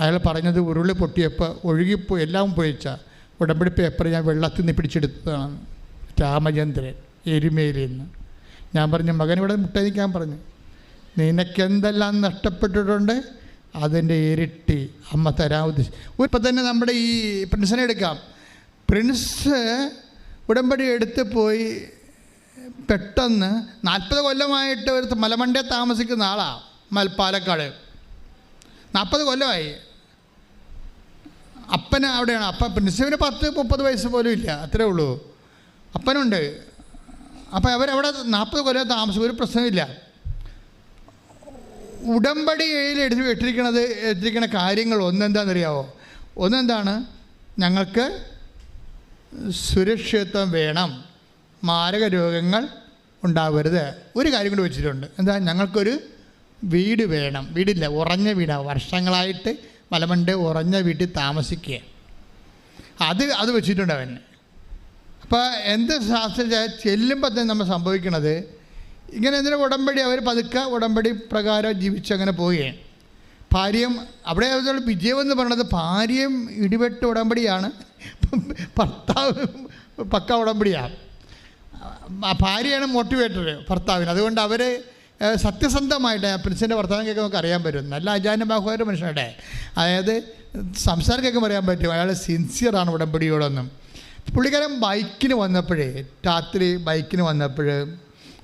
അയാൾ പറഞ്ഞത് ഉരുളി പൊട്ടിയപ്പോൾ ഒഴുകിപ്പോയി എല്ലാം പോയിച്ച ഉടമ്പടി പേപ്പർ ഞാൻ വെള്ളത്തിൽ നിന്ന് പിടിച്ചെടുത്തതാണ്. രാമചന്ദ്രൻ എരുമേലിൽ നിന്ന് ഞാൻ പറഞ്ഞു മകൻ ഇവിടെ മുട്ടയിക്കാൻ പറഞ്ഞു. നിനക്കെന്തെല്ലാം നഷ്ടപ്പെട്ടിട്ടുണ്ട്? അതിന്റെ ഇരട്ടി അമ്മ തരാൻ ഉദ്ദേശിച്ചു ഇപ്പം തന്നെ നമ്മുടെ ഈ പ്രിൻസിനെ എടുക്കാം. പ്രിൻസ് ഉടമ്പടി എടുത്ത് പോയി പെട്ടെന്ന് നാൽപ്പത് കൊല്ലമായിട്ട് ഒരു മലമണ്ടേ താമസിക്കുന്ന ആളാണ് മൽ പാലക്കാട് നാൽപ്പത് കൊല്ലമായി. അപ്പന് അവിടെയാണ്. അപ്പ പ്രിൻസിപ്പിന് പത്ത് മുപ്പത് വയസ്സ് പോലും ഇല്ല. അത്രേ ഉള്ളൂ. അപ്പനുണ്ട്. അപ്പോൾ അവരവിടെ നാൽപ്പത് കൊല്ലം താമസം ഒരു പ്രശ്നമില്ല. ഉടമ്പടിയിൽ എടുത്ത് ഇട്ടിരിക്കണത് ഇട്ടിരിക്കുന്ന കാര്യങ്ങൾ ഒന്നെന്താണെന്നറിയാവോ? ഒന്നെന്താണ്? ഞങ്ങൾക്ക് സുരക്ഷിതത്വം വേണം. മാരക രോഗങ്ങൾ ഉണ്ടാവരുത്. ഒരു കാര്യം കൂടി വെച്ചിട്ടുണ്ട്. എന്താ? ഞങ്ങൾക്കൊരു വീട് വേണം. വീടില്ല. ഉറഞ്ഞ വീടാണ് വർഷങ്ങളായിട്ട് മലമണ്ട് ഉറഞ്ഞ വീട്ടിൽ താമസിക്കുക അത് അത് വെച്ചിട്ടുണ്ട് അവന് അപ്പോൾ എന്ത് ശാസ്ത്ര ചെല്ലുമ്പോൾ തന്നെ നമ്മൾ സംഭവിക്കണത് ഇങ്ങനെ എന്തിനാ ഉടമ്പടി? അവർ പതുക്കെ ഉടമ്പടി പ്രകാരം ജീവിച്ച് അങ്ങനെ പോവുകയാണ് ഭാര്യയും അവിടെ വിജയമെന്ന് വിജയം പറയുന്നത് ഭാര്യയും ഇടിവെട്ട് ഉടമ്പടിയാണ്. ഭർത്താവ് പക്ക ഉടമ്പടിയാണ്. ഭാര്യയാണ് മോട്ടിവേറ്റർ ഭർത്താവിന്. അതുകൊണ്ട് അവർ സത്യസന്ധമായിട്ട് പ്രിൻസിന്റെ വർത്തമാനം കേൾക്കുമ്പോൾ നമുക്ക് അറിയാൻ പറ്റും. നല്ല അജാനബാഹുവായ മനുഷ്യരുടെ അതായത് സംസാരം കേൾക്കുമ്പോൾ അറിയാൻ പറ്റും. അയാൾ സിൻസിയറാണ് ഉടമ്പടിയോടൊന്നും. പുള്ളിക്കാരൻ ബൈക്കിന് വന്നപ്പോഴേ രാത്രി ബൈക്കിന് വന്നപ്പോൾ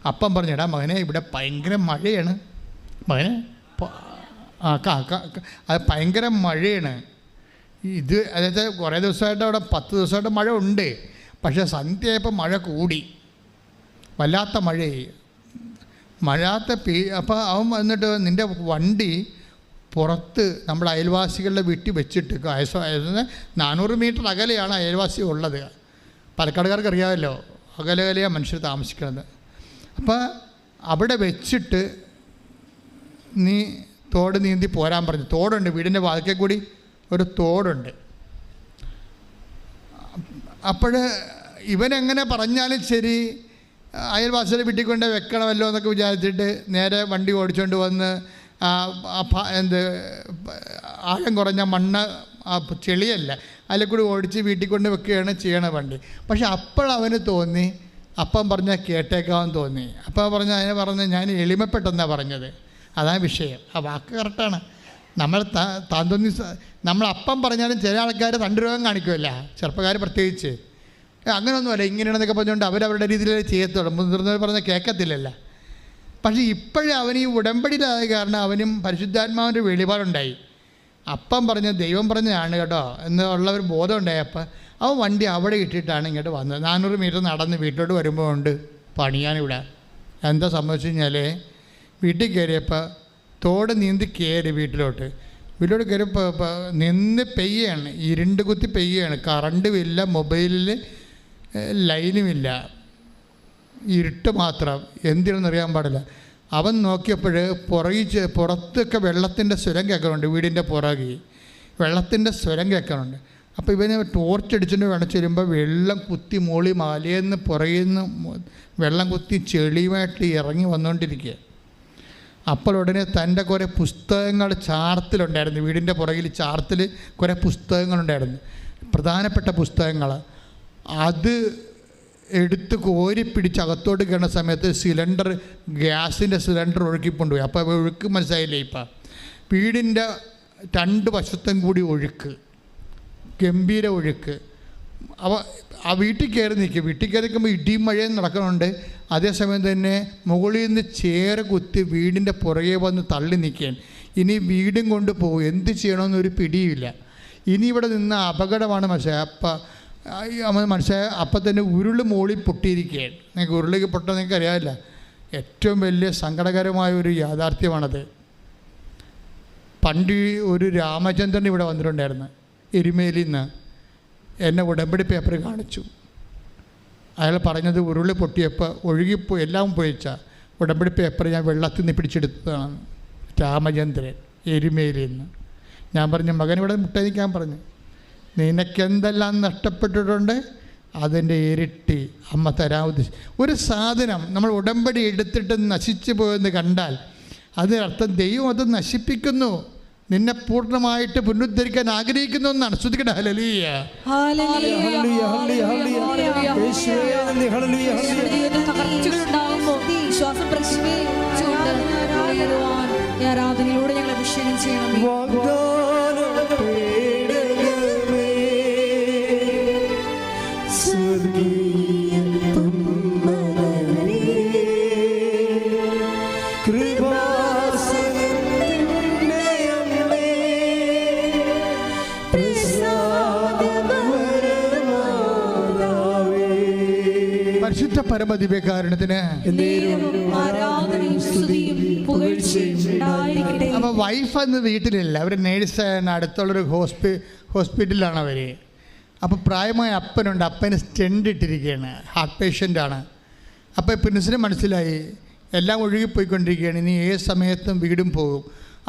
അപ്പം പറഞ്ഞിടാ മകനെ ഇവിടെ ഭയങ്കര മഴയാണ്. മകനെ അത് ഭയങ്കര മഴയാണ്. ഇത് അതായത് കുറേ ദിവസമായിട്ട് അവിടെ പത്ത് ദിവസമായിട്ട് മഴ ഉണ്ട്. പക്ഷേ സന്ധ്യയായപ്പോൾ മഴ കൂടി. വല്ലാത്ത മഴയായി. മഴാത്ത പീ അപ്പോൾ അവൻ വന്നിട്ട് നിന്റെ വണ്ടി പുറത്ത് നമ്മുടെ അയൽവാസികളുടെ വീട്ടിൽ വെച്ചിട്ട് അയസോ നാനൂറ് മീറ്റർ അകലെയാണ് അയൽവാസി ഉള്ളത്. പാലക്കാടുകാർക്ക് അറിയാമല്ലോ അകലെ അകലെയാണ് മനുഷ്യർ താമസിക്കുന്നത് അപ്പോൾ അവിടെ വെച്ചിട്ട് നീ തോട് നീന്തി പോരാൻ പറഞ്ഞു. തോടുണ്ട് വീടിന്റെ വാതിക്കൽ കൂടി ഒരു തോടുണ്ട്. അപ്പോൾ ഇവനെങ്ങനെ പറഞ്ഞാലും ശരി അയൽവാസിയുടെ വീട്ടിൽ വെക്കണമല്ലോ എന്നൊക്കെ വിചാരിച്ചിട്ട് നേരെ വണ്ടി ഓടിച്ചുകൊണ്ട് വന്ന് എന്ത് ആഴം കുറഞ്ഞ മണ്ണ് ചെളിയല്ല. അതിൽ കൂടി ഓടിച്ച് വീട്ടിൽ കൊണ്ട് വെക്കുകയാണ് ചെയ്യണ വണ്ടി. പക്ഷെ അപ്പോഴവന് തോന്നി അപ്പം പറഞ്ഞ കേട്ടേക്കാമെന്ന് തോന്നി. അപ്പം പറഞ്ഞ അതിനെ പറഞ്ഞ് ഞാൻ എളിമപ്പെട്ടെന്നാണ് പറഞ്ഞത്. അതാണ് വിഷയം. ആ വാക്ക് കറക്റ്റാണ് നമ്മൾ താന്തോന്നി നമ്മൾ അപ്പം പറഞ്ഞാലും ചില ആൾക്കാർ തണ്ടുരോഗം കാണിക്കുമല്ല ചെറുപ്പക്കാർ പ്രത്യേകിച്ച്. അങ്ങനെയൊന്നുമല്ല ഇങ്ങനെയാണെന്നൊക്കെ പറഞ്ഞുകൊണ്ട് അവരവരുടെ രീതിയിൽ ചെയ്യത്തുള്ളൂ. മുതിർന്നവർ പറഞ്ഞ കേൾക്കത്തില്ലല്ല പക്ഷേ ഇപ്പോഴും അവൻ ഈ ഉടമ്പടിയിലായ കാരണം അവനും പരിശുദ്ധാത്മാവിന്റെ വെളിപാടുണ്ടായി. അപ്പം പറഞ്ഞ ദൈവം പറഞ്ഞതാണ് കേട്ടോ എന്നുള്ള ഒരു ബോധം അപ്പം അവൻ വണ്ടി അവിടെ ഇട്ടിട്ടാണ് ഇങ്ങോട്ട് വന്നത്. നാനൂറ് മീറ്റർ നടന്ന് വീട്ടിലോട്ട് വരുമ്പോൾ ഉണ്ട് പണിയാനിവിടെ എന്താ സംഭവിച്ചു കഴിഞ്ഞാൽ വീട്ടിൽ കയറിയപ്പോൾ തോട് നീന്തി കയറി വീട്ടിലോട്ട്. വീട്ടിലോട്ട് കയറിയപ്പോൾ നിന്ന് പെയ്യാണ്. ഇരുണ്ട് കുത്തി പെയ്യാണ്. കറണ്ടും ഇല്ല മൊബൈലിൽ ലൈനുമില്ല. ഇരുട്ട് മാത്രം. എന്തിനെന്ന് അറിയാൻ പാടില്ല. അവൻ നോക്കിയപ്പോൾ പുറകിച്ച് പുറത്തൊക്കെ വെള്ളത്തിന്റെ സ്വരം കേൾക്കണുണ്ട് വീടിന്റെ പുറകിൽ വെള്ളത്തിന്റെ സ്വരം കേൾക്കണുണ്ട് അപ്പോൾ ഇവന് ടോർച്ച് അടിച്ചിട്ട് വേണം ചെല്ലുമ്പോൾ വെള്ളം കുത്തി മോളി മലയെന്ന് പുറകിൽ നിന്ന് വെള്ളം കുത്തി ചെളിയുമായിട്ട് ഇറങ്ങി വന്നുകൊണ്ടിരിക്കുക അപ്പോൾ ഉടനെ തന്റെ കുറേ പുസ്തകങ്ങൾ ചാർത്തിലുണ്ടായിരുന്നു. വീടിന്റെ പുറകിൽ ചാർത്തിൽ കുറേ പുസ്തകങ്ങളുണ്ടായിരുന്നു. പ്രധാനപ്പെട്ട പുസ്തകങ്ങൾ. അത് എടുത്ത് കോരി പിടിച്ച് അകത്തോട്ട് കയറുന്ന സമയത്ത് സിലിണ്ടർ ഗ്യാസിന്റെ സിലിണ്ടർ ഒഴുക്കിക്കൊണ്ടുപോയി. അപ്പോൾ ഒഴുക്ക് മനസ്സിലായില്ലേ ഇപ്പം? വീടിന്റെ രണ്ട് വശത്തും കൂടി ഒഴുക്ക്. ഗംഭീര ഒഴുക്ക്. അവ ആ വീട്ടിൽ കയറി നിൽക്കും വീട്ടിൽ കയറി നിൽക്കുമ്പോൾ ഇടിയും മഴയും നടക്കുന്നുണ്ട്. അതേസമയം തന്നെ മുകളിൽ നിന്ന് ചേറ് കുത്തി വീടിന്റെ പുറകെ വന്ന് തള്ളി നിൽക്കുകയാണ്. ഇനി വീടും കൊണ്ട് പോകും. എന്ത് ചെയ്യണമെന്നൊരു പിടിയില്ല ഇനി ഇവിടെ നിന്ന് അപകടമാണ് മനസ്സിലായി അപ്പം നമ്മൾ മനസ്സിലായ അപ്പം തന്നെ ഉരുൾ മോളി പൊട്ടിയിരിക്കുകയാണ്. നിങ്ങൾക്ക് ഉരുളിക്ക് പൊട്ടാൻ നിങ്ങൾക്ക് അറിയാമല്ല. ഏറ്റവും വലിയ സങ്കടകരമായ ഒരു യാഥാർത്ഥ്യമാണത്. പണ്ട് ഒരു രാമചന്ദ്രൻ ഇവിടെ വന്നിട്ടുണ്ടായിരുന്നു എരുമേലിൽ നിന്ന്. എന്നെ ഉടമ്പടി പേപ്പർ കാണിച്ചു. അയാൾ പറഞ്ഞത് ഉരുളി പൊട്ടിയപ്പോൾ ഒഴുകിപ്പോയി എല്ലാം പോയിച്ച ഉടമ്പടി പേപ്പർ ഞാൻ വെള്ളത്തിൽ നിന്ന് പിടിച്ചെടുത്തതാണ്. രാമചന്ദ്രൻ എരുമേലിൽ നിന്ന്. ഞാൻ പറഞ്ഞു മകൻ ഇവിടെ മുട്ടയിക്കാൻ പറഞ്ഞു. നിനക്കെന്തെല്ലാം നഷ്ടപ്പെട്ടിട്ടുണ്ട്? അതിന്റെ ഇരട്ടി അമ്മ തരാൻ ഉദ്ദേശിച്ചു ഒരു സാധനം നമ്മൾ ഉടമ്പടി എടുത്തിട്ട് നശിച്ചു പോയെന്ന് കണ്ടാൽ അതിനർത്ഥം ദൈവം അത് നശിപ്പിക്കുന്നു. നിന്നെ പൂർണമായിട്ട് പുനരുദ്ധരിക്കാൻ ആഗ്രഹിക്കുന്നു എന്നാണ്. ശ്രുതിക്കട്ടെ hallelujah hallelujah, hallelujah, hallelujah, hallelujah. യേശുവേ, പരമദിവ്യകാരണത്തിന് അപ്പോൾ വൈഫ് അന്ന് വീട്ടിലില്ല. അവർ നേഴ്സാണ് അടുത്തുള്ളൊരു ഹോസ്പി ഹോസ്പിറ്റലിലാണ് അവർ അപ്പോൾ പ്രായമായ അപ്പനുണ്ട്. അപ്പന് സ്റ്റെൻഡ് ഇട്ടിരിക്കുകയാണ് ഹാർട്ട് പേഷ്യന്റാണ് അപ്പോൾ പ്രിൻസിന് മനസ്സിലായി. എല്ലാം ഒഴുകിപ്പോയിക്കൊണ്ടിരിക്കുകയാണ്. ഇനി ഏത് സമയത്തും വീടും പോകും.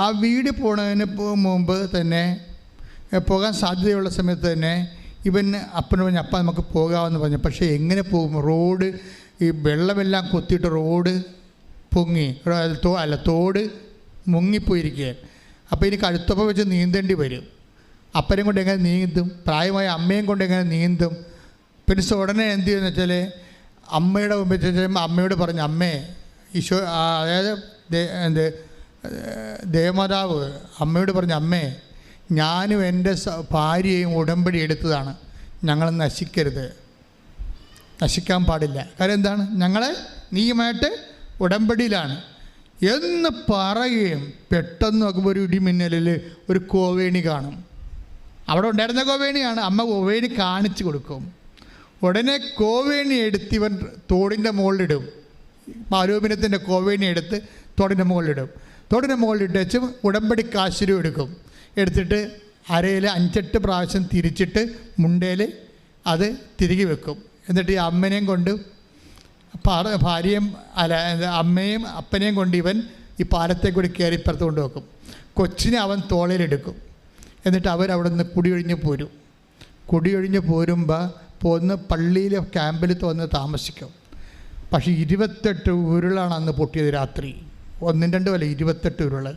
ആ വീട് പോണതിന് മുമ്പ് തന്നെ പോകാൻ സാധ്യതയുള്ള സമയത്ത് തന്നെ ഇവൻ അപ്പന് പറഞ്ഞു അപ്പ നമുക്ക് പോകാമെന്ന് പറഞ്ഞു. പക്ഷേ എങ്ങനെ പോകും? റോഡ് ഈ വെള്ളമെല്ലാം കൊത്തിയിട്ട് റോഡ് പൊങ്ങി തോ- അല്ല തോട് മുങ്ങിപ്പോയിരിക്കുകയാണ്. അപ്പോൾ ഇനി കഴുത്തപ്പം വെച്ച് നീന്തേണ്ടി വരും. അപ്പനെയും കൊണ്ട് എങ്ങനെ നീന്തും? പ്രായമായ അമ്മയും കൊണ്ട് എങ്ങനെ നീന്തും? പിന്നെ ഉടനെ എന്ത് ചെയ്യുമെന്ന് വെച്ചാൽ അമ്മയുടെ ചെല്ലുമ്പോൾ അമ്മയോട് പറഞ്ഞു അമ്മേ ഈശോ അതായത് എന്ത് ദേവമാതാവ് അമ്മയോട് പറഞ്ഞു അമ്മേ ഞാനും എന്റെ ഭാര്യയും ഉടമ്പടി എടുത്തതാണ്. ഞങ്ങൾ നശിക്കരുത്. നശിക്കാൻ പാടില്ല. കാര്യം എന്താണ്? ഞങ്ങളെ നീയുമായിട്ട് ഉടമ്പടിയിലാണ്. എന്ന് പറയുകയും പെട്ടെന്ന് നോക്കുമ്പോൾ ഒരു ഇടിമിന്നലിൽ ഒരു കോവേണി കാണും. അവിടെ ഉണ്ടായിരുന്ന കോവേണിയാണ്. അമ്മ കോവേണി കാണിച്ചു കൊടുക്കും. ഉടനെ കോവേണി എടുത്ത് ഇവൻ തോടിന്റെ മുകളിലിടും. ആരോപണത്തിന്റെ കോവേണി എടുത്ത് തോടിന്റെ മുകളിലിടും. തോടിന്റെ മുകളിലിട്ട് വെച്ച് ഉടമ്പടി കാശിരും എടുക്കും. എടുത്തിട്ട് അരയിൽ അഞ്ചെട്ട് പ്രാവശ്യം തിരിച്ചിട്ട് മുണ്ടയിൽ അത് തിരികെ വെക്കും. എന്നിട്ട് ഈ അമ്മനെയും കൊണ്ട് ഭാര്യയും അല്ല അമ്മയും അപ്പനെയും കൊണ്ട് ഇവൻ ഈ പാലത്തെ കൂടി കയറി ഇപ്പുറത്ത് കൊണ്ടുവെക്കും. കൊച്ചിനെ അവൻ തോളയിലെടുക്കും. എന്നിട്ട് അവരവിടെ നിന്ന് കുടിയൊഴിഞ്ഞ് പോരും. കുടിയൊഴിഞ്ഞ് പോരുമ്പോൾ പോന്ന് പള്ളിയിലെ ക്യാമ്പിൽ തോന്ന് താമസിക്കും. പക്ഷേ ഇരുപത്തെട്ട് ഉരുളാണ് അന്ന് പൊട്ടിയത് രാത്രി. ഒന്നും രണ്ടും അല്ല ഇരുപത്തെട്ട് ഉരുൾ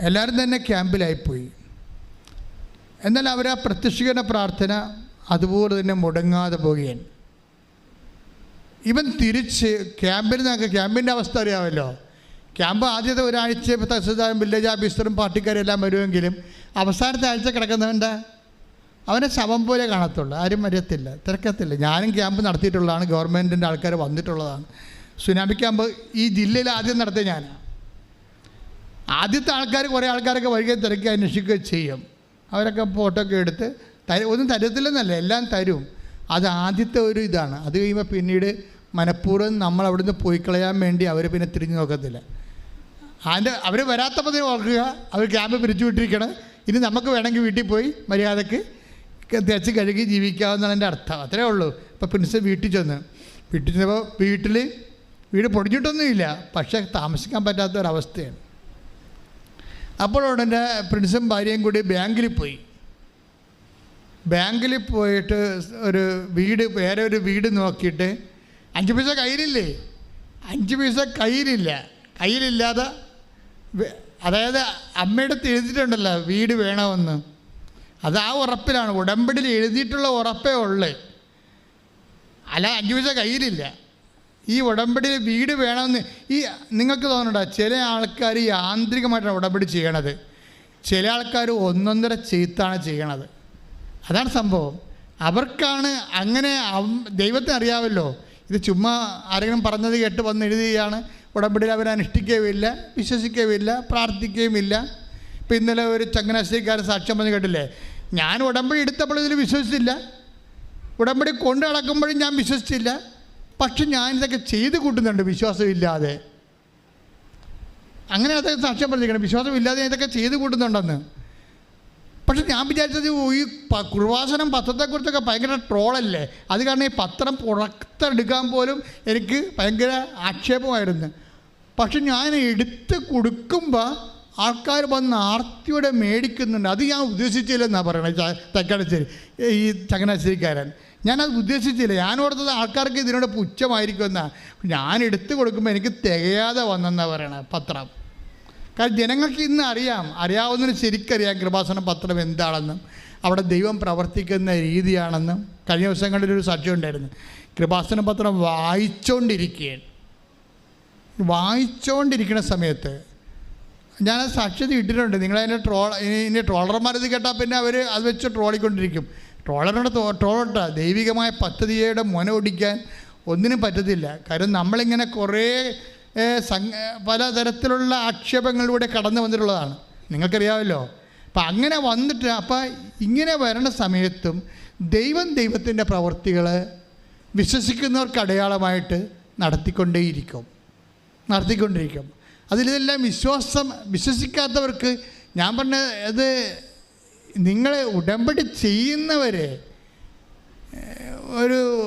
എല്ലാവരും തന്നെ ക്യാമ്പിലായിപ്പോയി. എന്നാൽ അവർ ആ പ്രത്യക്ഷീകരണ പ്രാർത്ഥന അതുപോലെ തന്നെ മുടങ്ങാതെ പോകുകയാണ്. ഇവൻ തിരിച്ച് ക്യാമ്പിൽ നിന്നൊക്കെ ക്യാമ്പിന്റെ അവസ്ഥ അറിയാമല്ലോ. ക്യാമ്പ് ആദ്യത്തെ ഒരാഴ്ച തഹസിൽദാരും വില്ലേജ് ഓഫീസറും പാർട്ടിക്കാരും എല്ലാം വരുമെങ്കിലും അവസാനത്തെ ആഴ്ച കിടക്കുന്നവന്റെ അവനെ ശവം പോലെ കാണത്തുള്ളൂ. ആരും അറിയത്തില്ല തിരക്കത്തില്ല. ഞാനും ക്യാമ്പ് നടത്തിയിട്ടുള്ളതാണ് ഗവൺമെന്റിന്റെ ആൾക്കാർ വന്നിട്ടുള്ളതാണ്. സുനാമി ക്യാമ്പ് ഈ ജില്ലയിൽ ആദ്യം നടത്തിയ ഞാൻ ആദ്യത്തെ ആൾക്കാർ കുറേ ആൾക്കാരൊക്കെ വഴികെ തിരക്കി അന്വേഷിക്കുകയും ചെയ്യും. അവരൊക്കെ ഫോട്ടോ ഒക്കെ എടുത്ത് ഒന്നും തരത്തില്ലെന്നല്ല എല്ലാം തരും. അത് ആദ്യത്തെ ഒരു ഇതാണ്. അത് കഴിയുമ്പോൾ പിന്നീട് മനഃപൂർവം നമ്മൾ അവിടുന്ന് പോയി കളയാൻ വേണ്ടി അവർ പിന്നെ തിരിഞ്ഞു നോക്കത്തില്ല. അതിന്റെ അവർ വരാത്തപ്പോൾ ഓർക്കുക അവർ ക്യാമ്പ് പിരിച്ചു വിട്ടിരിക്കണം. ഇനി നമുക്ക് വേണമെങ്കിൽ വീട്ടിൽ പോയി മര്യാദയ്ക്ക് തേച്ച് കഴുകി ജീവിക്കാവുന്നതാണ് എന്റെ അർത്ഥം. അത്രേ ഉള്ളൂ. ഇപ്പോൾ പ്രിൻസ് വീട്ടിൽ ചെന്ന്. വീട്ടിൽ ചെന്നപ്പോൾ വീട്ടിൽ വീട് പൊടിഞ്ഞിട്ടൊന്നുമില്ല. പക്ഷേ താമസിക്കാൻ പറ്റാത്ത ഒരവസ്ഥയാണ് അപ്പോൾ ഉടനെ പ്രിൻസും ഭാര്യയും കൂടി ബാങ്കിൽ പോയി. ബാങ്കിൽ പോയിട്ട് ഒരു വീട് വേറെ ഒരു വീട് നോക്കിയിട്ട് അഞ്ച് പൈസ കയ്യിലില്ലേ? അഞ്ച് പൈസ കയ്യിലില്ല. കയ്യിലില്ലാതെ അതായത് അമ്മയുടെ എഴുതിയിട്ടുണ്ടല്ലോ വീട് വേണമെന്ന്. അത് ആ ഉറപ്പിലാണ്. ഉടമ്പടിയിൽ എഴുതിയിട്ടുള്ള ഉറപ്പേ ഉള്ളു. അല്ല അഞ്ച് പൈസ കയ്യിലില്ല. ഈ ഉടമ്പടിയിൽ വീട് വേണമെന്ന് ഈ നിങ്ങൾക്ക് തോന്നണ്ട ചില ആൾക്കാർ യാന്ത്രികമായിട്ടാണ് ഉടമ്പടി ചെയ്യണത്. ചില ആൾക്കാർ ഒന്നൊന്നര ചെയ്ത്താണ് ചെയ്യണത്. അതാണ് സംഭവം. അവർക്കാണ് അങ്ങനെ ദൈവത്തെ അറിയാമല്ലോ ഇത് ചുമ്മാ ആരെങ്കിലും പറഞ്ഞത് കേട്ട് വന്ന് എഴുതുകയാണ് ഉടമ്പടിയിൽ അവർ അനുഷ്ഠിക്കുകയുമില്ല വിശ്വസിക്കുകയുമില്ല പ്രാർത്ഥിക്കുകയുമില്ല. ഇപ്പം ഇന്നലെ ഒരു ചങ്ങനാശ്രീക്കാരൻ സാക്ഷ്യം പറഞ്ഞ് കേട്ടില്ലേ? ഞാൻ ഉടമ്പടി എടുത്തപ്പോൾ ഇതിൽ വിശ്വസിച്ചില്ല. ഉടമ്പടി കൊണ്ടു നടക്കുമ്പോഴും ഞാൻ വിശ്വസിച്ചില്ല. പക്ഷെ ഞാൻ ഇതൊക്കെ ചെയ്ത് കൂട്ടുന്നുണ്ട് വിശ്വാസമില്ലാതെ. അങ്ങനെ അതൊക്കെ സാക്ഷ്യം പറഞ്ഞിരിക്കണം വിശ്വാസമില്ലാതെ ഇതൊക്കെ ചെയ്ത് കൂട്ടുന്നുണ്ടെന്ന്. പക്ഷെ ഞാൻ വിചാരിച്ചത് ഈ കുർവാസനം പത്രത്തെക്കുറിച്ചൊക്കെ ഭയങ്കര ട്രോളല്ലേ? അത് കാരണം ഈ പത്രം പുറത്തെടുക്കാൻ പോലും എനിക്ക് ഭയങ്കര ആക്ഷേപമായിരുന്നു. പക്ഷെ ഞാൻ എടുത്ത് കൊടുക്കുമ്പോൾ ആൾക്കാർ വന്ന് ആർത്തിയോടെ മേടിക്കുന്നുണ്ട്. അത് ഞാൻ ഉദ്ദേശിച്ചില്ലെന്നാണ് പറയണത് തക്കാളശ്ശേരി ഈ ചങ്ങനാശ്ശേരിക്കാരൻ. ഞാനത് ഉദ്ദേശിച്ചില്ല. ഞാൻ ഓർത്തത് ആൾക്കാർക്ക് ഇതിനോട് പുച്ഛമായിരിക്കുമെന്നാണ് ഞാൻ എടുത്തു കൊടുക്കുമ്പോൾ എനിക്ക് തികയാതെ വന്നെന്നാണ് പറയണത് പത്രം. കാരണം ജനങ്ങൾക്ക് ഇന്ന് അറിയാം അറിയാവുന്നതിന് ശരിക്കറിയാം കൃപാസന പത്രം എന്താണെന്നും അവിടെ ദൈവം പ്രവർത്തിക്കുന്ന രീതിയാണെന്നും കഴിഞ്ഞ ദിവസങ്ങളിൽ ഒരു സാക്ഷ്യം ഉണ്ടായിരുന്നു. കൃപാസന പത്രം വായിച്ചുകൊണ്ടിരിക്കുകയാണ് വായിച്ചുകൊണ്ടിരിക്കുന്ന സമയത്ത് ഞാൻ ആ സാക്ഷ്യത ഇട്ടിട്ടുണ്ട്. നിങ്ങളതിന്റെ ട്രോൾ ഇനി ട്രോളർമാരത് കേട്ടാൽ പിന്നെ അവർ അത് വെച്ച് ട്രോളിക്കൊണ്ടിരിക്കും. ട്രോളറിനോട് ട്രോളട്ട ദൈവികമായ പദ്ധതിയുടെ മുന ഒടിക്കാൻ ഒന്നിനും പറ്റത്തില്ല. കാര്യം നമ്മളിങ്ങനെ കുറേ പലതരത്തിലുള്ള ആക്ഷേപങ്ങളിലൂടെ കടന്നു വന്നിട്ടുള്ളതാണ്. നിങ്ങൾക്കറിയാമല്ലോ. അപ്പം അങ്ങനെ വന്നിട്ട് അപ്പം ഇങ്ങനെ വരണ സമയത്തും ദൈവം ദൈവത്തിന്റെ പ്രവൃത്തികൾ വിശ്വസിക്കുന്നവർക്ക് അടയാളമായിട്ട് നടത്തിക്കൊണ്ടേയിരിക്കും. നടത്തിക്കൊണ്ടിരിക്കും. അതിലിതെല്ലാം വിശ്വാസം വിശ്വസിക്കാത്തവർക്ക് ഞാൻ പറഞ്ഞ അത് നിങ്ങളെ ഉടമ്പടി ചെയ്യുന്നവരെ ഒരു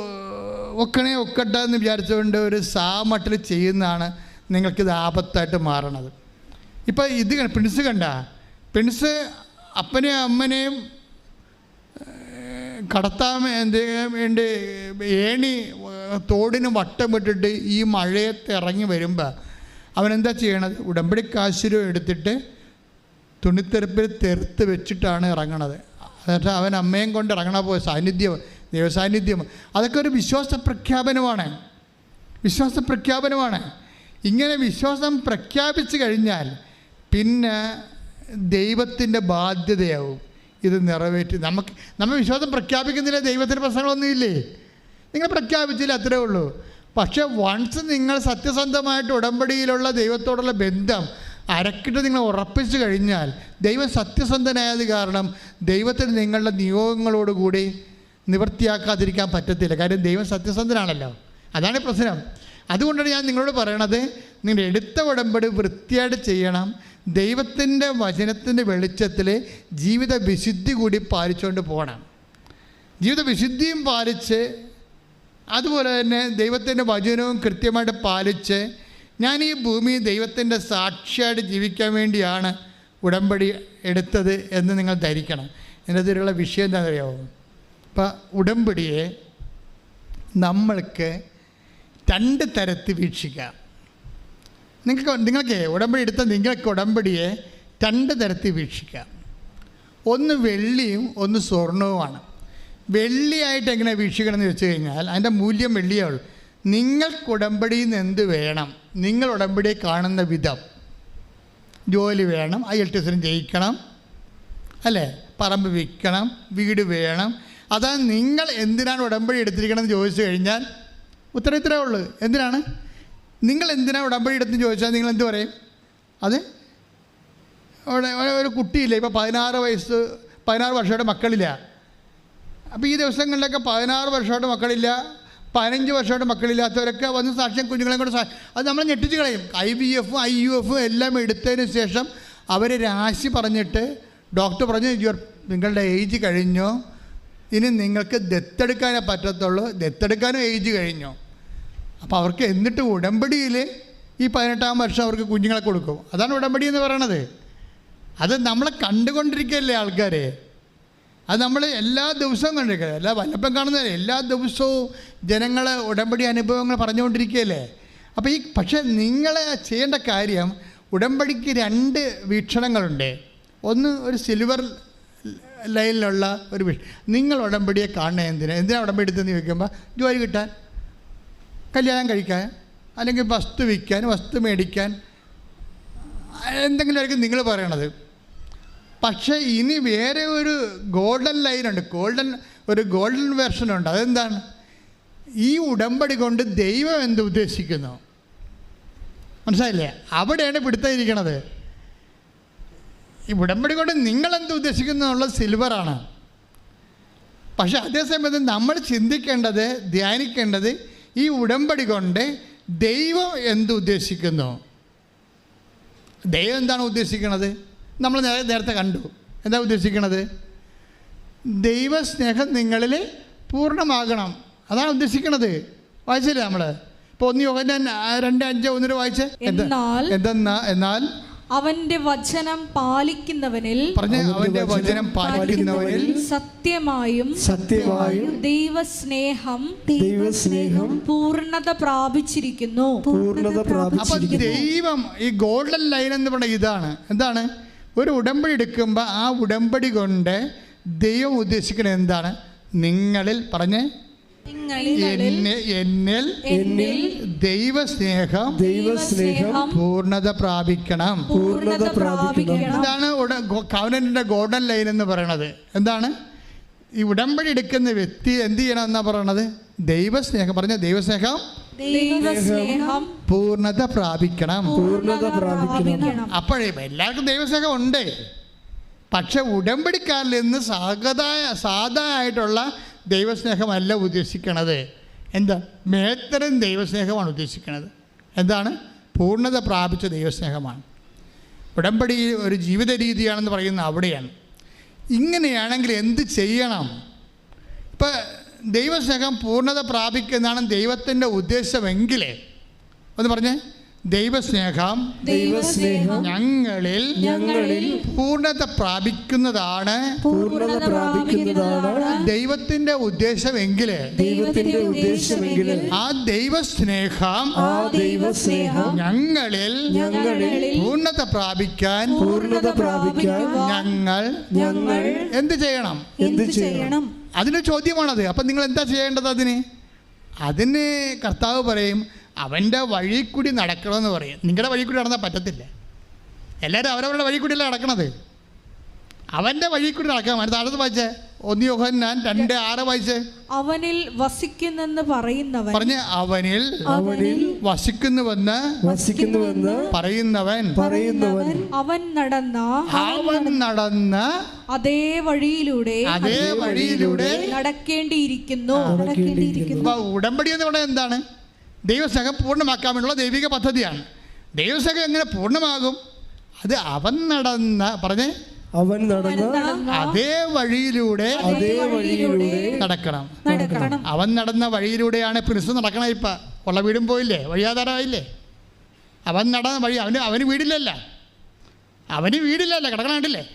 ഒക്കണേ ഒക്കട്ടെ എന്ന് വിചാരിച്ചുകൊണ്ട് ഒരു സാമട്ടിൽ ചെയ്യുന്നതാണ് നിങ്ങൾക്കിത് ആപത്തായിട്ട് മാറണത്. ഇപ്പോൾ ഇത് പ്രിൻസ് കണ്ട പ്രിൻസ് അപ്പനെയും അമ്മനെയും കടത്താൻ വേണ്ടി ഏണി തോടിന് വട്ടം വിട്ടിട്ട് ഈ മഴയത്ത് ഇറങ്ങി വരുമ്പോൾ അവനെന്താ ചെയ്യണത്? ഉടമ്പടി കാശുരം എടുത്തിട്ട് തുണിത്തെരപ്പിൽ തെറുത്ത് വെച്ചിട്ടാണ് ഇറങ്ങണത്. എന്നിട്ട് അവൻ അമ്മയും കൊണ്ട് ഇറങ്ങണ പോയ സാന്നിധ്യം ദൈവസാന്നിധ്യം. അതൊക്കെ ഒരു വിശ്വാസ പ്രഖ്യാപനമാണ്. വിശ്വാസ പ്രഖ്യാപനമാണ്. ഇങ്ങനെ വിശ്വാസം പ്രഖ്യാപിച്ചു കഴിഞ്ഞാൽ പിന്നെ ദൈവത്തിന്റെ ബാധ്യതയാവും. ഇത് നിറവേറ്റി നമുക്ക് നമ്മൾ വിശ്വാസം പ്രഖ്യാപിക്കുന്നില്ല ദൈവത്തിന്റെ പ്രശ്നങ്ങളൊന്നുമില്ലേ നിങ്ങൾ പ്രഖ്യാപിച്ചില്ല അത്രേ ഉള്ളൂ. പക്ഷേ വൺസ് നിങ്ങൾ സത്യസന്ധമായിട്ട് ഉടമ്പടിയിലുള്ള ദൈവത്തോടുള്ള ബന്ധം അരക്കിട്ട് നിങ്ങൾ ഉറപ്പിച്ചു കഴിഞ്ഞാൽ ദൈവം സത്യസന്ധനായത് കാരണം ദൈവത്തിന് നിങ്ങളുടെ നിയോഗങ്ങളോടുകൂടി നിവൃത്തിയാക്കാതിരിക്കാൻ പറ്റത്തില്ല. കാര്യം ദൈവം സത്യസന്ധനാണല്ലോ. അതാണ് പ്രശ്നം. അതുകൊണ്ടാണ് ഞാൻ നിങ്ങളോട് പറയണത് നിങ്ങൾ എടുത്ത ഉടമ്പടി വൃത്തിയായിട്ട് ചെയ്യണം. ദൈവത്തിന്റെ വചനത്തിന്റെ വെളിച്ചത്തിൽ ജീവിത വിശുദ്ധി കൂടി പാലിച്ചുകൊണ്ട് പോകണം. ജീവിത വിശുദ്ധിയും പാലിച്ച് അതുപോലെ തന്നെ ദൈവത്തിന്റെ വചനവും കൃത്യമായിട്ട് പാലിച്ച് ഞാൻ ഈ ഭൂമി ദൈവത്തിന്റെ സാക്ഷിയായിട്ട് ജീവിക്കാൻ വേണ്ടിയാണ് ഉടമ്പടി എടുത്തത് എന്ന് നിങ്ങൾ ധരിക്കണം. എന്നതിലുള്ള വിഷയം എന്താണെന്ന് അറിയാമോ അപ്പം ഉടമ്പടിയെ നമ്മൾക്ക് രണ്ട് തരത്തിൽ വീക്ഷിക്കാം. നിങ്ങൾക്ക് നിങ്ങൾക്ക് ഉടമ്പടി എടുത്ത നിങ്ങൾക്ക് ഉടമ്പടിയെ രണ്ട് തരത്തിൽ വീക്ഷിക്കാം. ഒന്ന് വെള്ളിയും ഒന്ന് സ്വർണവുമാണ്. വെള്ളിയായിട്ട് എങ്ങനെ വീക്ഷിക്കണം എന്ന് വെച്ച് കഴിഞ്ഞാൽ അതിന്റെ മൂല്യം വെള്ളിയേ ഉള്ളൂ. നിങ്ങൾക്ക് ഉടമ്പടിയിൽ നിന്ന് എന്ത് വേണം? നിങ്ങൾ ഉടമ്പടിയെ കാണുന്ന വിധം. ജോലി വേണം ഐ എൽ ടി എസിന് ജയിക്കണം അല്ലേ? പറമ്പ് വിൽക്കണം വീട് വേണം അതാ നിങ്ങൾ എന്തിനാണ് ഉടമ്പടി എടുത്തിരിക്കണമെന്ന് ചോദിച്ചു കഴിഞ്ഞാൽ ഉത്തരം ഇത്രേ ഉള്ളൂ. എന്തിനാണ്? നിങ്ങൾ എന്തിനാണ് ഉടമ്പടി എടുത്തെന്ന് ചോദിച്ചാൽ നിങ്ങൾ എന്ത് പറയും? അത് ഒരു- കുട്ടിയില്ല ഇപ്പോൾ പതിനാറ് വയസ്സ് പതിനാറ് വർഷമായിട്ട് മക്കളില്ല. അപ്പോൾ ഈ ദിവസങ്ങളിലൊക്കെ പതിനാറ് വർഷമായിട്ട് മക്കളില്ല പതിനഞ്ച് വർഷമായിട്ട് മക്കളില്ലാത്തവരൊക്കെ വന്ന് സാക്ഷ്യം കുഞ്ഞുങ്ങളെ കൊണ്ട് അത് നമ്മൾ ഞെട്ടിച്ച് കളയും. ഐ ബി എഫും ഐ യു എഫും എല്ലാം എടുത്തതിന് ശേഷം അവർ രാശി പറഞ്ഞിട്ട് ഡോക്ടർ പറഞ്ഞു "യുവർ നിങ്ങളുടെ ഏജ് കഴിഞ്ഞോ? ഇനി നിങ്ങൾക്ക് ദത്തെടുക്കാനേ പറ്റത്തുള്ളൂ. ദത്തെടുക്കാനും ഏജ് കഴിഞ്ഞു. അപ്പോൾ അവർക്ക് എന്നിട്ട് ഉടമ്പടിയിൽ ഈ പതിനെട്ടാം വർഷം അവർക്ക് കുഞ്ഞുങ്ങളെ കൊടുക്കും. അതാണ് ഉടമ്പടി എന്ന് പറയണത്. അത് നമ്മൾ കണ്ടുകൊണ്ടിരിക്കുകയല്ലേ ആൾക്കാരെ. അത് നമ്മൾ എല്ലാ ദിവസവും കണ്ടിരിക്കുക എല്ലാ വല്ലപ്പം കാണുന്ന എല്ലാ ദിവസവും ജനങ്ങൾ ഉടമ്പടി അനുഭവങ്ങൾ പറഞ്ഞുകൊണ്ടിരിക്കുകയല്ലേ അപ്പോൾ ഈ പക്ഷേ നിങ്ങൾ ചെയ്യേണ്ട കാര്യം ഉടമ്പടിക്ക് രണ്ട് വീക്ഷണങ്ങളുണ്ട്. ഒന്ന് ഒരു സിൽവർ ലൈനിലുള്ള ഒരു വിഷ നിങ്ങൾ ഉടമ്പടിയെ കാണുന്നത് എന്തിനാണ് എന്തിനാണ് ഉടമ്പടി എടുത്തെന്ന് ചോദിക്കുമ്പോൾ ജോലി കിട്ടാൻ കല്യാണം കഴിക്കാൻ അല്ലെങ്കിൽ വസ്തു വിൽക്കാൻ വസ്തു മേടിക്കാൻ എന്തെങ്കിലും ആയിരിക്കും നിങ്ങൾ പറയണത്. പക്ഷേ ഇനി വേറെ ഒരു ഗോൾഡൻ ലൈനുണ്ട് ഗോൾഡൻ ഒരു ഗോൾഡൻ വെർഷനുണ്ട് അതെന്താണ്? ഈ ഉടമ്പടി കൊണ്ട് ദൈവം എന്ത് ഉദ്ദേശിക്കുന്നു? മനസ്സിലായില്ലേ? അവിടെയാണ് പിടുത്തം ഈ ഉടമ്പടി കൊണ്ട് നിങ്ങളെന്ത് ഉദ്ദേശിക്കുന്നുള്ള സിൽവറാണ് പക്ഷെ അതേസമയത്ത് നമ്മൾ ചിന്തിക്കേണ്ടത് ധ്യാനിക്കേണ്ടത് ഈ ഉടമ്പടി കൊണ്ട് ദൈവം എന്ത് ഉദ്ദേശിക്കുന്നു? ദൈവം എന്താണ് ഉദ്ദേശിക്കുന്നത്? നമ്മൾ നേരത്തെ കണ്ടു. എന്താ ഉദ്ദേശിക്കുന്നത്? ദൈവസ്നേഹം നിങ്ങളിൽ പൂർണമാകണം. അതാണ് ഉദ്ദേശിക്കുന്നത്. വായിച്ചില്ലേ നമ്മൾ ഇപ്പോൾ ഒന്ന് രണ്ട് അഞ്ച് ഒന്നിന് വായിച്ച്? എന്നാൽ എന്തെന്നാ എന്നാൽ അവന്റെ വചനം പാലിക്കുന്നവനിൽ പറഞ്ഞ് അവന്റെ വചനം പാലിക്കുന്നവനിൽ സത്യമായും സത്യമായും ദൈവസ്നേഹം ദൈവസ്നേഹം പൂർണത പ്രാപിച്ചിരിക്കുന്നു. പൂർണത അപ്പൊ പ്രാപിച്ചിരിക്കുന്നു. ദൈവം ഈ ഗോൾഡൻ ലൈൻ എന്ന് പറഞ്ഞ ഇതാണ്. എന്താണ്? ഒരു ഉടമ്പടി എടുക്കുമ്പോൾ ആ ഉടമ്പടി കൊണ്ട് ദൈവം ഉദ്ദേശിക്കുന്നത് എന്താണ്? നിങ്ങളിൽ പറഞ്ഞ് എന്നിൽ എന്നിൽ ദൈവസ്നേഹം ദൈവസ്നേഹം പൂർണത പ്രാപിക്കണം. പൂർണത പ്രാപിക്കണം. എന്താണ് കവനന്റെ ഗോൾഡൻ ലൈൻ എന്ന് പറയണത്? എന്താണ്? ഈ ഉടമ്പടി എടുക്കുന്ന വ്യക്തി എന്ത് ചെയ്യണം എന്നാ പറയണത്? ദൈവസ്നേഹം. പറഞ്ഞ ദൈവസ്നേഹം ദൈവസ്നേഹം പൂർണത പ്രാപിക്കണം. പൂർണത പ്രാപിക്കണം. അപ്പോഴേ എല്ലാവർക്കും ദൈവസ്നേഹം ഉണ്ട്. പക്ഷെ ഉടമ്പടിക്കാരിൽ നിന്ന് സാധാ സാധാ ആയിട്ടുള്ള ദൈവസ്നേഹമല്ല ഉദ്ദേശിക്കണത്. എന്താ? മേത്തരം ദൈവസ്നേഹമാണ് ഉദ്ദേശിക്കുന്നത് എന്താണ്? പൂർണത പ്രാപിച്ച ദൈവസ്നേഹമാണ്. ഉടമ്പടി ഒരു ജീവിത രീതിയാണെന്ന് പറയുന്ന അവിടെയാണ്. ഇങ്ങനെയാണെങ്കിൽ എന്ത് ചെയ്യണം? ഇപ്പം ദൈവസ്നേഹം പൂർണത പ്രാപിക്കുന്നതാണ് ദൈവത്തിന്റെ ഉദ്ദേശമെങ്കിലേ. ഒന്ന് പറഞ്ഞേ. ദൈവസ്നേഹം ദൈവസ്നേഹം ഞങ്ങളിൽ ഞങ്ങളിൽ പൂർണത പ്രാപിക്കുന്നതാണ്. പൂർണത പ്രാപിക്കുന്നതാണ്. ദൈവത്തിന്റെ ഉദ്ദേശമെങ്കിൽ ദൈവത്തിന്റെ ഉദ്ദേശമെങ്കിൽ ആ ദൈവസ്നേഹം ആ ദൈവസ്നേഹം ഞങ്ങളിൽ ഞങ്ങളിൽ പൂർണത പ്രാപിക്കാൻ പൂർണത പ്രാപിക്കാൻ ഞങ്ങൾ ഞങ്ങൾ എന്ത് ചെയ്യണം? എന്ത് ചെയ്യണം? അതിന് ചോദ്യമാണത്. അപ്പം നിങ്ങൾ എന്താ ചെയ്യേണ്ടത് അതിന്? അതിന് കർത്താവ് പറയും അവന്റെ വഴി കൂടി നടക്കണമെന്ന് പറയും. നിങ്ങളുടെ വഴി കൂടി നടന്നാൽ പറ്റത്തില്ല. എല്ലാവരും അവരവരുടെ വഴി കൂടിയല്ലേ നടക്കണത്? അവന്റെ വഴി കൂടി നടക്കാൻ താഴത്ത് വായിച്ചേ. ഒന്ന് യോഹൻ ഞാൻ രണ്ട് ആറ് വായിച്ചേ. അവനിൽ വസിക്കുന്നെന്ന് പറയുന്നവൻ. പറഞ്ഞ് അവനിൽ അവനിൽ വസിക്കുന്നുവെന്ന് വസിക്കുന്നുവെന്ന് പറയുന്നവൻ. പറയുന്നവൻ അവൻ നടന്ന അവൻ നടന്ന അതേ വഴിയിലൂടെ അതേ വഴിയിലൂടെ നടക്കേണ്ടിയിരിക്കുന്നു. ഉടമ്പടി എന്ന് പറഞ്ഞാൽ എന്താണ്? ദൈവസ്നേഹം പൂർണമാക്കാൻ വേണ്ടിയുള്ള ദൈവിക പദ്ധതിയാണ്. ദൈവസ്നേഹം എങ്ങനെ പൂർണമാകും? അത് അവൻ നടന്ന പറഞ്ഞേ? അവൻ നടന്ന അതേ വഴിയിലൂടെ അതേ വഴിയിലൂടെ നടക്കണം. നടക്കണം. അവൻ നടന്ന വഴിയിലൂടെയാണ് പ്രിൻസ് നടക്കണം ഇപ്പം. ഉള്ള വീടും പോയില്ലേ? വഴിയാധാരമായില്ലേ? അവൻ നടന്ന വഴി അവന് അവന് വീടില്ലല്ല. അവന് വീടില്ലല്ല കിടക്കണ കണ്ടില്ലേ?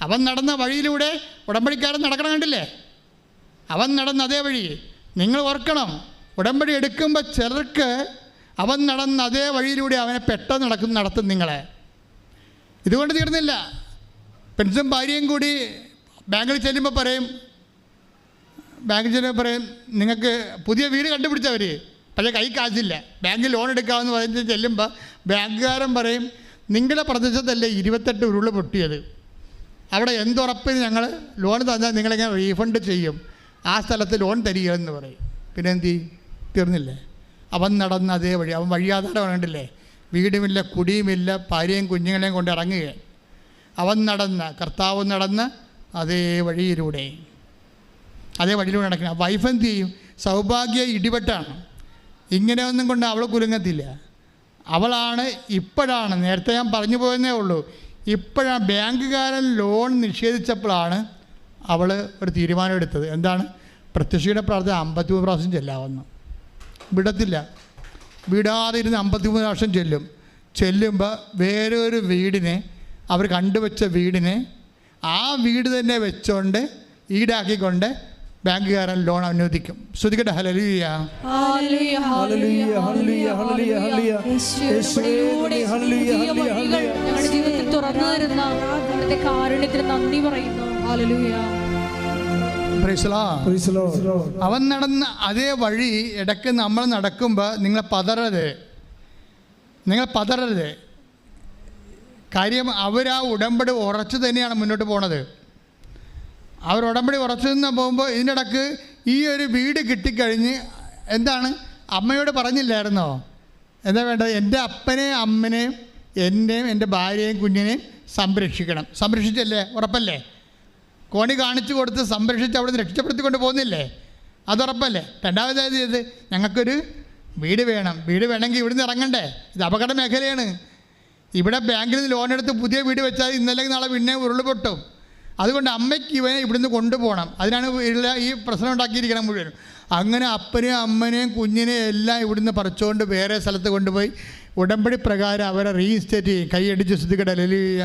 അവൻ നടന്ന വഴിയിലൂടെ ഉടമ്പടിക്കാരൻ നടക്കണ കണ്ടില്ലേ? അവൻ നടന്ന അതേ വഴി. നിങ്ങൾ ഓർക്കണം ഉടമ്പടി എടുക്കുമ്പോൾ ചിലർക്ക് അവൻ നടന്ന അതേ വഴിയിലൂടെ അവനെ പെട്ടെന്ന് നടക്കും നടത്തും നിങ്ങളെ. ഇതുകൊണ്ട് തീർന്നില്ല. പെൻസും ഭാര്യയും കൂടി ബാങ്കിൽ ചെല്ലുമ്പോൾ പറയും ബാങ്കിൽ ചെല്ലുമ്പോൾ പറയും നിങ്ങൾക്ക് പുതിയ വീട് കണ്ടുപിടിച്ചവർ പക്ഷേ കൈ കാശില്ല. ബാങ്കിൽ ലോൺ എടുക്കാമെന്ന് പറഞ്ഞ് ചെല്ലുമ്പോൾ ബാങ്കുകാരൻ പറയും നിങ്ങളുടെ പ്രദേശത്തല്ലേ ഇരുപത്തെട്ട് ഉരുൾ പൊട്ടിയത്? അവിടെ എന്തുറപ്പിന് ഞങ്ങൾ ലോൺ തന്നാൽ നിങ്ങളിങ്ങനെ റീഫണ്ട് ചെയ്യും. ആ സ്ഥലത്ത് ലോൺ തരികയെന്ന് പറയും. പിന്നെന്തി? തീർന്നില്ലേ? അവൻ നടന്ന അതേ വഴി അവൻ വഴിയാധാരം കണ്ടില്ലേ വീടുമില്ല കുടിയുമില്ല ഭാര്യയും കുഞ്ഞുങ്ങളെയും കൊണ്ട് ഇറങ്ങുകയാണ്. അവൻ നടന്ന കർത്താവ് നടന്ന അതേ വഴിയിലൂടെ അതേ വഴിയിലൂടെ നടക്കണം വൈഫ് എന്ത് ചെയ്യും? സൗഭാഗ്യ ഇടിപെട്ടാണ് ഇങ്ങനെ ഒന്നും കൊണ്ട് അവൾ കുലുങ്ങത്തില്ല. അവളാണ് ഇപ്പോഴാണ് നേരത്തെ ഞാൻ പറഞ്ഞു പോയെന്നേ ഉള്ളൂ. ഇപ്പോഴാണ് ബാങ്കുകാരൻ ലോൺ നിഷേധിച്ചപ്പോഴാണ് അവൾ ഒരു തീരുമാനം എടുത്തത്. എന്താണ്? പ്രത്യക്ഷയുടെ പ്രാർത്ഥന അമ്പത്തിമൂന്ന് പ്രാവശ്യം ചെല്ലാമെന്ന് വിടത്തില്ല. വിടാതെ ഇരുന്ന് അമ്പത്തിമൂന്ന് വർഷം ചെല്ലും. ചെല്ലുമ്പോൾ വേറെ ഒരു വീടിനെ അവർ കണ്ടുവച്ച വീടിനെ ആ വീട് തന്നെ വെച്ചുകൊണ്ട് ഈടാക്കിക്കൊണ്ട് ബാങ്കുകാരൻ ലോൺ അനുവദിക്കും. ശ്രുതികട്ടെ ഹലലിയ തുറന്നു തരുന്ന കാരുണ്യത്തിന് നന്ദി പറയുന്നു. അവൻ നടന്ന അതേ വഴി ഇടയ്ക്ക് നമ്മൾ നടക്കുമ്പോൾ നിങ്ങൾ പതറരുത്. നിങ്ങൾ പതറരുത്. കാര്യം അവർ ആ ഉടമ്പടി ഉറച്ചു തന്നെയാണ് മുന്നോട്ട് പോണത്. അവർ ഉടമ്പടി ഉറച്ചു നിന്ന് പോകുമ്പോൾ ഇതിനിടക്ക് ഈ ഒരു വീട് കിട്ടിക്കഴിഞ്ഞ് എന്താണ്? അമ്മയോട് പറഞ്ഞില്ലായിരുന്നോ? എന്താ വേണ്ടത്? എന്റെ അപ്പനെയും അമ്മനെയും എന്നെയും എന്റെ ഭാര്യയെയും കുഞ്ഞിനെയും സംരക്ഷിക്കണം. സംരക്ഷിച്ചല്ലേ? ഉറപ്പല്ലേ? കോണി കാണിച്ചു കൊടുത്ത് സംരക്ഷിച്ച് അവിടെ നിന്ന് രക്ഷപ്പെടുത്തിക്കൊണ്ട് പോകുന്നില്ലേ? അത് ഉറപ്പല്ലേ രണ്ടാമതായത് ചെയ്ത്? ഞങ്ങൾക്കൊരു വീട് വേണം. വീട് വേണമെങ്കിൽ ഇവിടുന്ന് ഇറങ്ങണ്ടേ? ഇത് അപകട മേഖലയാണ്. ഇവിടെ ബാങ്കിൽ നിന്ന് ലോൺ എടുത്ത് പുതിയ വീട് വെച്ചാൽ ഇന്നലെ നാളെ പിന്നെ ഉരുളുപൊട്ടും അതുകൊണ്ട് അമ്മയ്ക്ക് ഇവനെ ഇവിടുന്ന് കൊണ്ടുപോകണം. അതിനാണ് ഈ പ്രശ്നം ഉണ്ടാക്കിയിരിക്കണം മുഴുവൻ അങ്ങനെ അപ്പനെയും അമ്മനെയും കുഞ്ഞിനെയും എല്ലാം ഇവിടുന്ന് പറിച്ചുകൊണ്ട് വേറെ സ്ഥലത്ത് കൊണ്ടുപോയി ഉടമ്പടി പ്രകാരം അവരെ റീഇൻസ്റ്റേറ്റ് ചെയ്യും. കൈയടിച്ച് ശ്രദ്ധിക്കട്ടെ ലലിയ